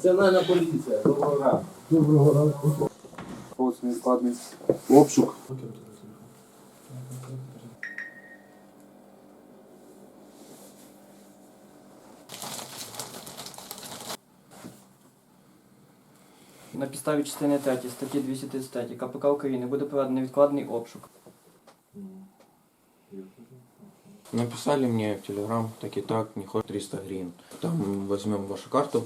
Національна поліція, доброго ранку. Доброго ранку. Ось невідкладний обшук. На підставі частини 3 статті 233 КПК України буде проведений невідкладний обшук. Написали мне в Телеграм, так и так, не хоть 300 гривен. Там возьмем вашу карту,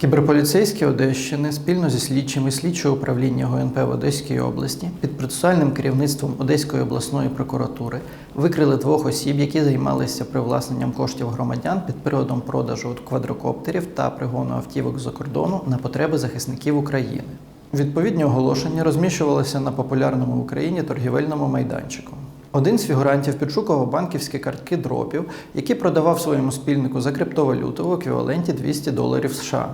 Кіберполіцейські Одещини спільно зі слідчими слідчого управління ГУНП в Одеській області під процесуальним керівництвом Одеської обласної прокуратури викрили двох осіб, які займалися привласненням коштів громадян під приводом продажу квадрокоптерів та пригону автівок з-за кордону на потреби захисників України. Відповідні оголошення розміщувалися на популярному в Україні торгівельному майданчику. Один з фігурантів підшукував банківські картки дропів, які продавав своєму спільнику за криптовалюту в еквіваленті 200 доларів США.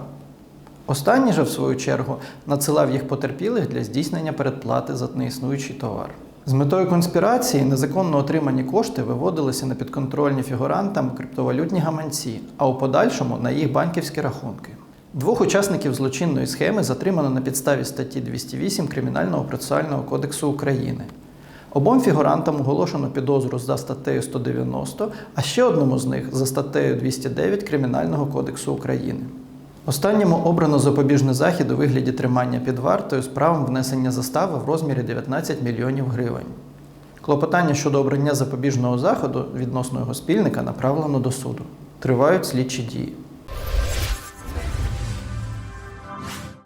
Останній же, в свою чергу, надсилав їх потерпілих для здійснення передплати за неіснуючий товар. З метою конспірації незаконно отримані кошти виводилися на підконтрольні фігурантам криптовалютні гаманці, а у подальшому на їх банківські рахунки. Двох учасників злочинної схеми затримано на підставі статті 208 Кримінального процесуального кодексу України. Обом фігурантам оголошено підозру за статтею 190, а ще одному з них за статтею 209 Кримінального кодексу України. Останньому обрано запобіжний захід у вигляді тримання під вартою з правом внесення застави в розмірі 19 мільйонів гривень. Клопотання щодо обрання запобіжного заходу відносно його спільника направлено до суду. Тривають слідчі дії.